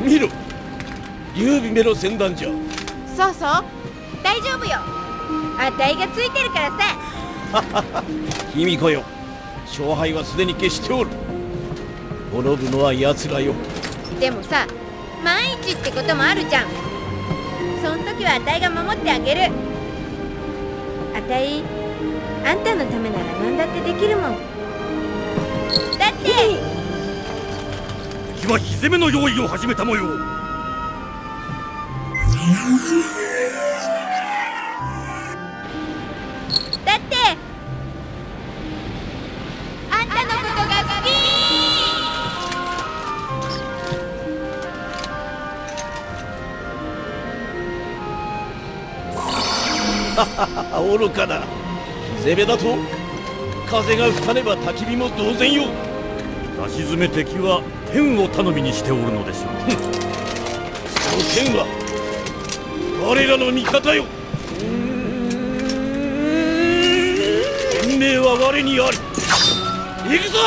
見ろ。劉備めの戦団じゃ。そうそう。大丈夫よ。あたいがついてるからさ。卑弥呼よ。勝敗はすでに決しておる。滅ぶのは奴らよ。でもさ万一ってこともあるじゃん。そん時はあたいが守ってあげる。あたいあんたのためなら何だってできるもん敵は火攻めの用意を始めた模様だってあんたのことが好き。あ 愚かな。火攻めだと風が吹かねば焚き火も同然よ出し詰め敵は天を頼みにしておるのでしょう。その天は我らの味方よ。天命は我にあり。行くぞ